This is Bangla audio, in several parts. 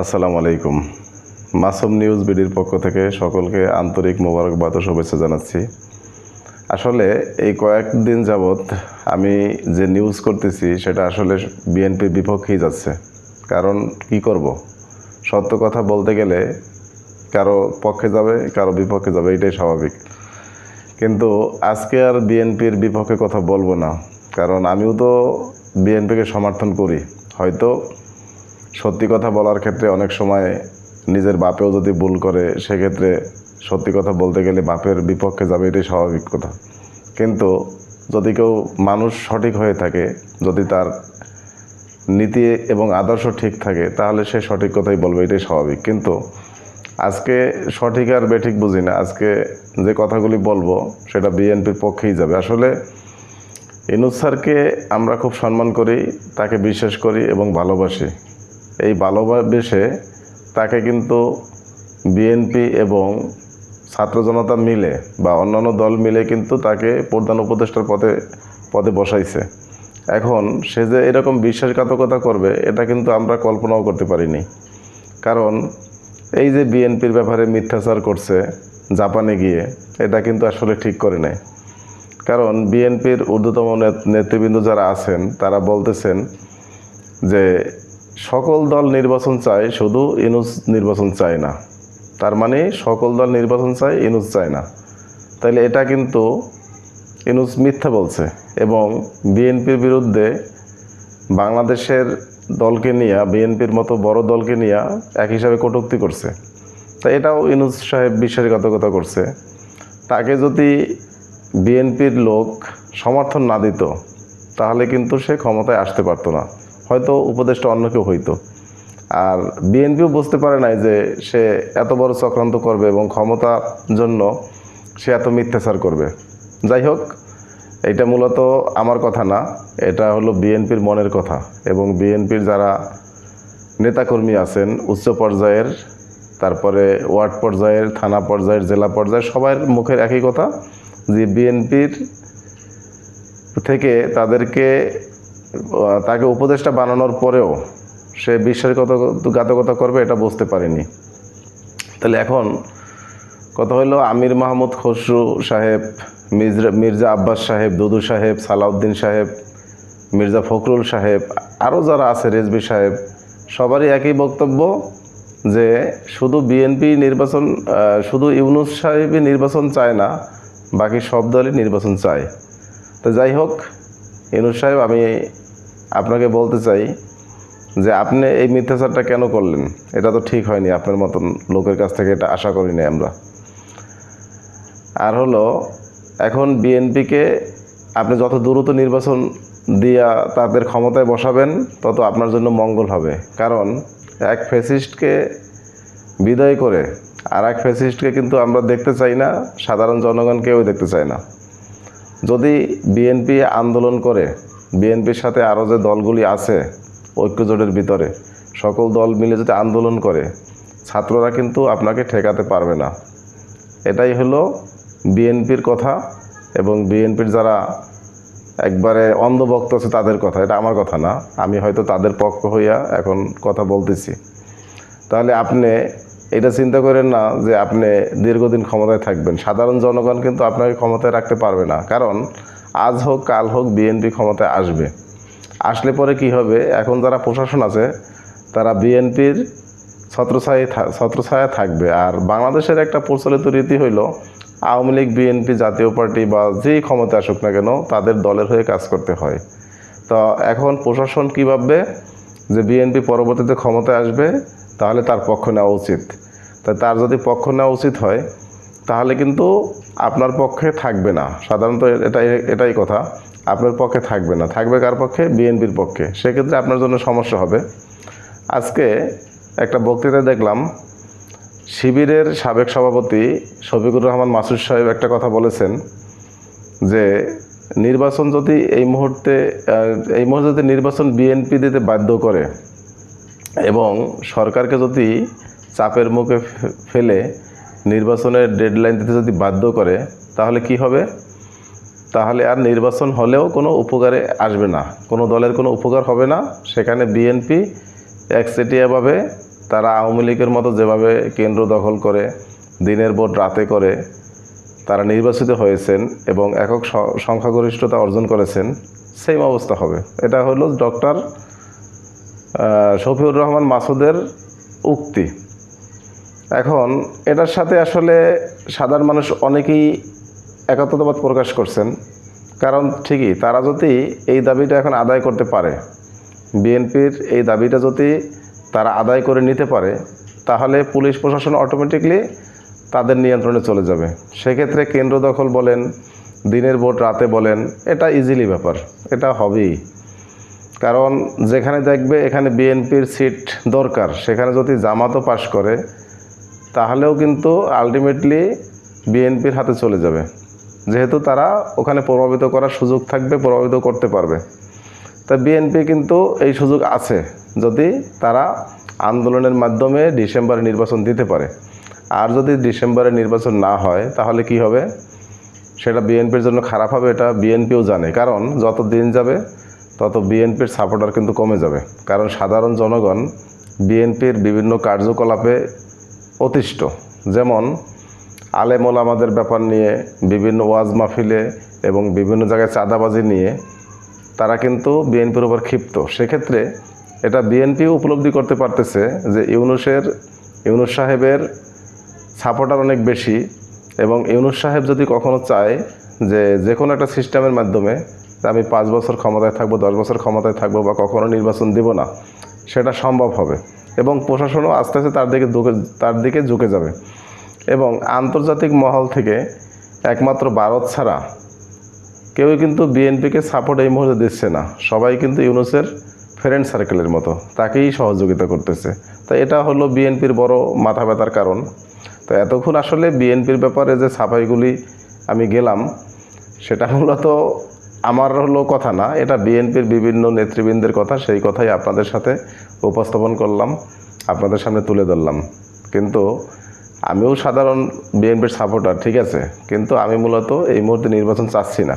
আসসালামু আলাইকুম। মাসুম নিউজ বিডির পক্ষ থেকে সকলকে আন্তরিক মোবারকবাদ ও শুভেচ্ছা জানাচ্ছি। আসলে এই কয়েকদিন যাবৎ আমি যে নিউজ করতেছি, সেটা আসলে বিএনপির বিপক্ষেই যাচ্ছে। কারণ কি করব? সত্য কথা বলতে গেলে কারও পক্ষে যাবে, কারও বিপক্ষে যাবে, এটাই স্বাভাবিক। কিন্তু আজকে আর বিএনপির বিপক্ষে কথা বলব না। কারণ আমিও তো বিএনপিকে সমর্থন করি। হয়তো সত্যি কথা বলার ক্ষেত্রে অনেক সময় নিজের বাপেও যদি ভুল করে, সেক্ষেত্রে সত্যি কথা বলতে গেলে বাপের বিপক্ষে যাবে এটাই স্বাভাবিক কথা। কিন্তু যদি কেউ মানুষ সঠিক হয়ে থাকে, যদি তার নীতি এবং আদর্শ ঠিক থাকে, তাহলে সে সঠিক কথাই বলবে, এটাই স্বাভাবিক। কিন্তু আজকে সঠিক আর বেঠিক বুঝি না, আজকে যে কথাগুলি বলব, সেটা বিএনপির পক্ষেই যাবে। আসলে ইনুজ আমরা খুব সম্মান করি, তাকে বিশ্বাস করি এবং ভালোবাসি। এই ভালোবাসে তাকে কিন্তু বিএনপি এবং ছাত্র জনতা মিলে বা অন্যান্য দল মিলে কিন্তু তাকে প্রধান উপদেষ্টার পদে পদে বসাইছে। এখন সে যে এরকম বিশ্বাসঘাতকতা করবে, এটা কিন্তু আমরা কল্পনাও করতে পারিনি। কারণ এই যে বিএনপির ব্যাপারে মিথ্যাচার করছে জাপানে গিয়ে, এটা কিন্তু আসলে ঠিক করে নেয়। কারণ বিএনপির ঊর্ধ্বতম নেত- নেতৃবৃন্দ যারা আছেন, তারা বলতেছেন যে সকল দল নির্বাচন চায়, শুধু ইনুস নির্বাচন চায় না। তার মানে সকল দল নির্বাচন চায়, ইনুস চায় না। তাইলে এটা কিন্তু ইনুস মিথ্যা বলছে এবং বিএনপির বিরুদ্ধে বাংলাদেশের দলকে নিয়ে, বিএনপির মতো বড় দলকে নিয়ে এক হিসাবে কটূক্তি করছে। তা এটাও ইনুস সাহেব বিশ্বাসঘাতকতা করছে। তাকে যদি বিএনপির লোক সমর্থন না দিত, তাহলে কিন্তু সে ক্ষমতায় আসতে পারতো না। হয়তো উপদেশটা অন্য কেউ হইতো। আর বিএনপিও বুঝতে পারে নাই যে সে এত বড় চক্রান্ত করবে এবং ক্ষমতার জন্য সে এত মিথ্যাচার করবে। যাই হোক, এটা মূলত আমার কথা না, এটা হলো বিএনপির মনের কথা এবং বিএনপির যারা নেতাকর্মী আছেন, উচ্চ পর্যায়ের, তারপরে ওয়ার্ড পর্যায়ের, থানা পর্যায়ের, জেলা পর্যায়ের, সবার মুখের একই কথা যে বিএনপির থেকে তাদেরকে তাকে উপদেষ্টা বানানোর পরেও সে বিশ্বাসঘাতকতা করবে এটা বুঝতে পারিনি। তাহলে এখন কথা হলো আমির মাহমুদ খসরু সাহেব, মির্জা মির্জা আব্বাস সাহেব, দুদু সাহেব, সালাউদ্দিন সাহেব, মির্জা ফখরুল সাহেব, আরও যারা আছে রেজবি সাহেব, সবারই একই বক্তব্য যে শুধু বিএনপি নির্বাচন শুধু ইউনুস সাহেবই নির্বাচন চায় না, বাকি সব দলই নির্বাচন চায়। তো যাই হোক, ইউনুস সাহেব, আমি আপনাকে বলতে চাই যে আপনি এই মিথ্যাচারটা কেন করলেন? এটা তো ঠিক হয়নি আপনার মতন লোকের কাছ থেকে এটা আশা করিনি আমরা। আর হলো, এখন বিএনপিকে আপনি যত দ্রুত নির্বাচন দিয়া তাদের ক্ষমতায় বসাবেন, তত আপনার জন্য মঙ্গল হবে। কারণ এক ফেসিস্টকে বিদায় করে আর এক ফেসিস্টকে কিন্তু আমরা দেখতে চাই না, সাধারণ জনগণ কেউ দেখতে চাই না। যদি বিএনপি আন্দোলন করে বিএনপির সাথে আরও যে দলগুলি আছে, ঐক্যজোটের ভিতরে, সকল দল মিলে যদি আন্দোলন করে, ছাত্ররা কিন্তু আপনাকে ঠেকাতে পারবে না। এটাই হলো বিএনপির কথা এবং বিএনপির যারা একবারে অন্ধভক্ত আছে তাদের কথা। এটা আমার কথা না, আমি হয়তো তাদের পক্ষ হইয়া এখন কথা বলতেছি। তাহলে আপনি এটা চিন্তা করেন না যে আপনি দীর্ঘদিন ক্ষমতায় থাকবেন। সাধারণ জনগণ কিন্তু আপনাকে ক্ষমতায় রাখতে পারবে না। কারণ আজ হোক, কাল হোক, বিএনপি ক্ষমতায় আসবে। আসলে পরে কি হবে? এখন যারা প্রশাসন আছে, তারা বিএনপির ছত্রছায়া ছত্রছায়া থাকবে। আর বাংলাদেশের একটা প্রচলিত রীতি হইল, আওয়ামী লীগ, বিএনপি জাতীয় পার্টি বা যেই ক্ষমতা আসুক না কেন, তাদের দলের হয়ে কাজ করতে হয়। তো এখন প্রশাসন কী ভাববে? যে বিএনপি পরবর্তীতে ক্ষমতায় আসবে, তাহলে তার পক্ষ নেওয়া উচিত। তাই তার যদি পক্ষ নেওয়া উচিত হয়, তাহলে কিন্তু আপনার পক্ষে থাকবে না। সাধারণত এটাই এটাই কথা। আপনার পক্ষে থাকবে না। থাকবে কার পক্ষে? বিএনপির পক্ষে। সেক্ষেত্রে আপনার জন্য সমস্যা হবে। আজকে একটা বক্তৃতা দেখলাম। শিবিরের সাবেক সভাপতি শফিকুর রহমান মাসুদ সাহেব একটা কথা বলেছেন যে, নির্বাচন যদি এই মুহূর্তে এই মুহূর্তে যদি নির্বাচন বিএনপি দিতে বাধ্য করে এবং সরকারকে যদি চাপের মুখে ফেলে নির্বাচনের ডেডলাইন দিতে যদি বাধ্য করে, তাহলে কি হবে? তাহলে আর নির্বাচন হলেও কোনো উপকারে আসবে না। কোনো দলের কোনো উপকার হবে না। সেখানে বিএনপি একচেটিয়াভাবে তারা আওয়ামী লীগের মতো যেভাবে কেন্দ্র দখল করে, দিনের ভোট রাতে করে, তারা নির্বাচিত হয়েছেন এবং একক সংখ্যাগরিষ্ঠতা অর্জন করেছেন সেম অবস্থা হবে। এটা হলো ডক্টর শফিউর রহমান মাসুদের উক্তি। এখন এটার সাথে আসলে সাধারণ মানুষ অনেকেই একাত্মতাবাদ প্রকাশ করছেন। কারণ ঠিকই, তারা যদি এই দাবিটা এখন আদায় করতে পারে, বিএনপির এই দাবিটা যদি তারা আদায় করে নিতে পারে, তাহলে পুলিশ প্রশাসন অটোমেটিকলি তাদের নিয়ন্ত্রণে চলে যাবে। সেক্ষেত্রে কেন্দ্র দখল বলেন, দিনের ভোট রাতে বলেন, এটা ইজিলি ব্যাপার, এটা হবেই। কারণ যেখানে দেখবে এখানে বিএনপির সিট দরকার, সেখানে যদি জামাতও পাশ করে তাহলেও কিন্তু আলটিমেটলি বিএনপির হাতে চলে যাবে। যেহেতু তারা ওখানে প্রভাবিত করার সুযোগ থাকবে, প্রভাবিত করতে পারবে। তা বিএনপি কিন্তু এই সুযোগ আছে, যদি তারা আন্দোলনের মাধ্যমে ডিসেম্বরে নির্বাচন দিতে পারে। আর যদি ডিসেম্বরে নির্বাচন না হয়, তাহলে কি হবে? সেটা বিএনপির জন্য খারাপ হবে, এটা বিএনপিও জানে। কারণ যত দিন যাবে, তত বিএনপির সাপোর্টার কিন্তু কমে যাবে। কারণ সাধারণ জনগণ বিএনপির বিভিন্ন কার্যকলাপে অতিষ্ঠ। যেমন, আলেমল আমাদের ব্যাপার নিয়ে, বিভিন্ন ওয়াজ মাহফিলে এবং বিভিন্ন জায়গায় চাঁদাবাজি নিয়ে, তারা কিন্তু বিএনপির উপর ক্ষিপ্ত। সেক্ষেত্রে এটা বিএনপিও উপলব্ধি করতে পারতেছে যে ইউনুসের, ইউনুস সাহেবের সাপোর্টার অনেক বেশি এবং ইউনুস সাহেব যদি কখনো চায় যে যে কোনো একটা সিস্টেমের মাধ্যমে আমি পাঁচ বছর ক্ষমতায় থাকব, দশ বছর ক্ষমতায় থাকব বা কখনো নির্বাচন দেব না, সেটা সম্ভব হবে। এবং প্রশাসনও আস্তে আস্তে তার দিকে তার দিকে ঝুঁকে যাবে। এবং আন্তর্জাতিক মহল থেকে একমাত্র ভারত ছাড়া কেউই কিন্তু বিএনপিকে সাপোর্ট এই মুহূর্তে দিচ্ছে না। সবাই কিন্তু ইউনুসের ফ্রেন্ড সার্কেলের মতো। তাকেই সহযোগিতা করতেছে। তো এটা হলো বিএনপির বড় মাথা ব্যথার কারণ। তো এতক্ষণ আসলে বিএনপির ব্যাপারে যে সাফাইগুলি আমি গেলাম, সেটা মূলত আমার হলো কথা না, এটা বিএনপির বিভিন্ন নেতৃবৃন্দের কথা, সেই কথাই আপনাদের সাথে উপস্থাপন করলাম, আপনাদের সামনে তুলে ধরলাম। কিন্তু আমিও সাধারণ বিএনপির সাপোর্টার, ঠিক আছে? কিন্তু আমি মূলত এই মুহূর্তে নির্বাচন চাচ্ছি না।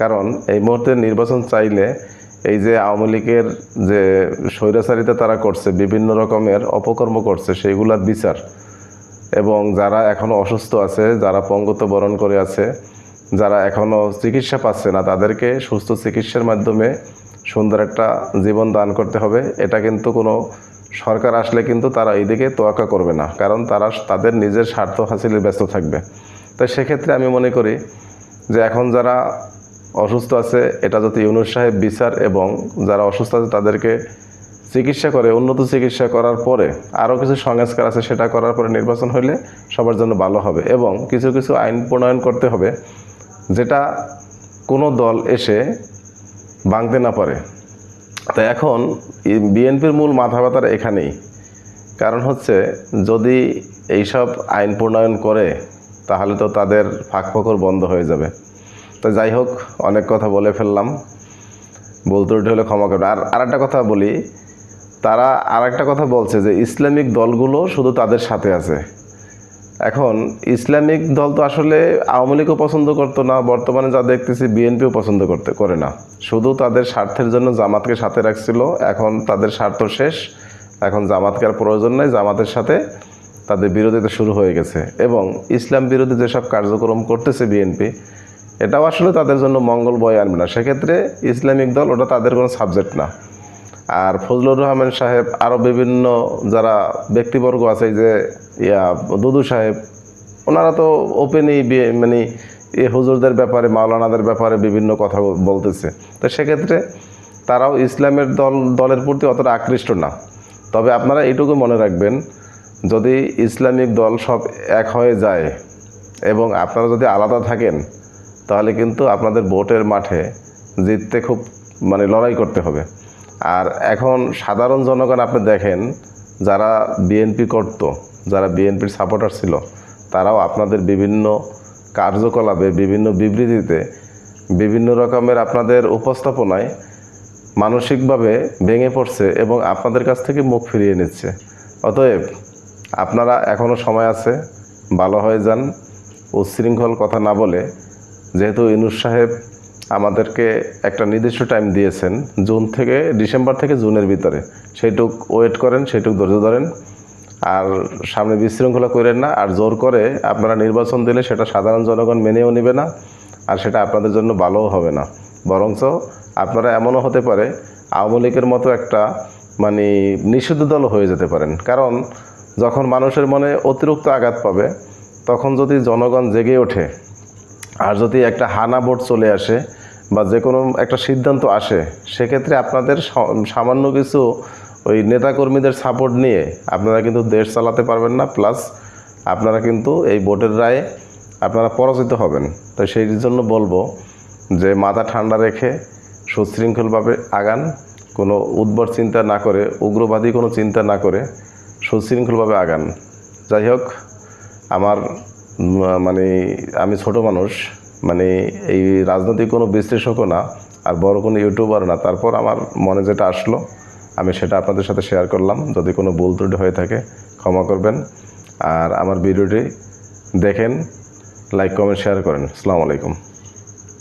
কারণ এই মুহূর্তে নির্বাচন চাইলে এই যে আওয়ামী লীগের যে স্বৈরাচারিতা তারা করছে, বিভিন্ন রকমের অপকর্ম করছে সেইগুলার বিচার। এবং যারা এখনও অসুস্থ আছে, যারা পঙ্গত্ব বরণ করে আছে যারা এখনও চিকিৎসা পাচ্ছে না, তাদেরকে সুস্থ চিকিৎসার মাধ্যমে সুন্দর একটা জীবন দান করতে হবে। এটা কিন্তু কোনো সরকার আসলে কিন্তু তারা এইদিকে তোয়াক্কা করবে না, কারণ তারা তাদের নিজের স্বার্থ হাসিলে ব্যস্ত থাকবে। তাই সেক্ষেত্রে আমি মনে করি যে এখন যারা অসুস্থ আছে, এটা যদি ইউনুস সাহেব বিচার এবং যারা অসুস্থ আছে, তাদেরকে চিকিৎসা করে, উন্নত চিকিৎসা করার পরে আরও কিছু সংস্কার আছে, সেটা করার পরে নির্বাচন হলে সবার জন্য ভালো হবে। এবং কিছু কিছু আইন প্রণয়ন করতে হবে যেটা কোনো দল এসে ভাঙতে না পারে। তো এখন বিএনপির মূল মাথা ব্যথার এখানেই। কারণ হচ্ছে, যদি এইসব আইন প্রণয়ন করে, তাহলে তো তাদের ফাঁকফোকর বন্ধ হয়ে যাবে। তো যাই হোক, অনেক কথা বলে ফেললাম। বলতে উঠে হলে ক্ষমা করবে আর আরেকটা কথা বলি, তারা আরেকটা কথা বলছে যে, ইসলামিক দলগুলো শুধু তাদের সাথে আছে। এখন ইসলামিক দল তো আসলে আওয়ামী লীগও পছন্দ করতো না, বর্তমানে যা দেখতেছি বিএনপিও পছন্দ করতে, করে না। শুধু তাদের স্বার্থের জন্য জামাতকে সাথে রাখছিল, এখন তাদের স্বার্থ শেষ। এখন জামাতকে আর প্রয়োজন নেই, জামাতের সাথে তাদের বিরোধিতা শুরু হয়ে গেছে। এবং ইসলাম বিরোধী যেসব কার্যক্রম করতেছে বিএনপি, এটাও আসলে তাদের জন্য মঙ্গল বয়ে আনবে না। সেক্ষেত্রে ইসলামিক দল ওটা তাদের কোনো সাবজেক্ট না। আর ফজলুর রহমান সাহেব আরও বিভিন্ন যারা ব্যক্তিবর্গ আছে যে, ইয়া, দুদু সাহেব, ওনারা তো ওপেনই মানে এই হুজুরদের ব্যাপারে, মাওলানাদের ব্যাপারে বিভিন্ন কথা বলতেছে। তো সেক্ষেত্রে তারাও ইসলামের দল, দলের প্রতি অতটা আকৃষ্ট না। তবে আপনারা এটুকু মনে রাখবেন, যদি ইসলামিক দল সব এক হয়ে যায় এবং আপনারা যদি আলাদা থাকেন, তাহলে কিন্তু আপনাদের ভোটের মাঠে জিততে খুব মানে লড়াই করতে হবে। আর এখন সাধারণ জনগণ আপনি দেখেন, যারা বিএনপি করত, যারা বিএনপির সাপোর্টার ছিল, তারাও আপনাদের বিভিন্ন কার্যকলাপে, বিভিন্ন বিবৃতিতে, বিভিন্ন রকমের আপনাদের উপস্থাপনায় মানসিকভাবে ভেঙে পড়ছে এবং আপনাদের কাছ থেকে মুখ ফিরিয়ে নিচ্ছে। অতএব আপনারা এখনও সময় আছে, ভালো হয়ে যান, উচ্ছৃঙ্খল কথা না বলে, যেহেতু ইনুস সাহেব আমাদেরকে একটা নির্দিষ্ট টাইম দিয়েছেন, জুন থেকে ডিসেম্বর থেকে জুনের ভিতরে। সেইটুক ওয়েট করেন, সেইটুক ধৈর্য ধরেন। আর সামনে বিশৃঙ্খলা করেন না, আর জোর করে আপনারা নির্বাচন দিলে সেটা সাধারণ জনগণ মেনেও নেবে না, আর সেটা আপনাদের জন্য ভালোও হবে না। বরঞ্চ আপনারা এমনও হতে পারে, আওয়ামী লীগের মতো একটা মানে নিষিদ্ধ দল হয়ে যেতে পারেন। কারণ যখন মানুষের মনে অতিরিক্ত আঘাত পাবে, তখন যদি জনগণ জেগে ওঠে আর যদি একটা হানা ভোট চলে আসে বা যে কোনো একটা সিদ্ধান্ত আসে, সেক্ষেত্রে আপনাদের সামান্য কিছু ওই নেতাকর্মীদের সাপোর্ট নিয়ে আপনারা কিন্তু দেশ চালাতে পারবেন না প্লাস আপনারা কিন্তু এই ভোটের রায়ে আপনারা পরাজিত হবেন। তো সেই জন্য বলব যে মাথা ঠান্ডা রেখে সুশৃঙ্খলভাবে আগান, কোনো উদ্ভট চিন্তা না করে, উগ্রবাদী কোনো চিন্তা না করে সুশৃঙ্খলভাবে আগান। যাই হোক, আমার মানে আমি ছোট মানুষ মানে এই রাজনৈতিক কোনো বিশ্লেষকও না, আর বড় কোনো ইউটিউবারও না। তারপর আমার মনে যেটা আসলো, আমি সেটা আপনাদের সাথে শেয়ার করলাম। যদি কোনো ভুল ত্রুটি হয়ে থাকে, ক্ষমা করবেন। আর আমার ভিডিওটি দেখেন লাইক কমেন্ট শেয়ার করেন। আসসালামু আলাইকুম।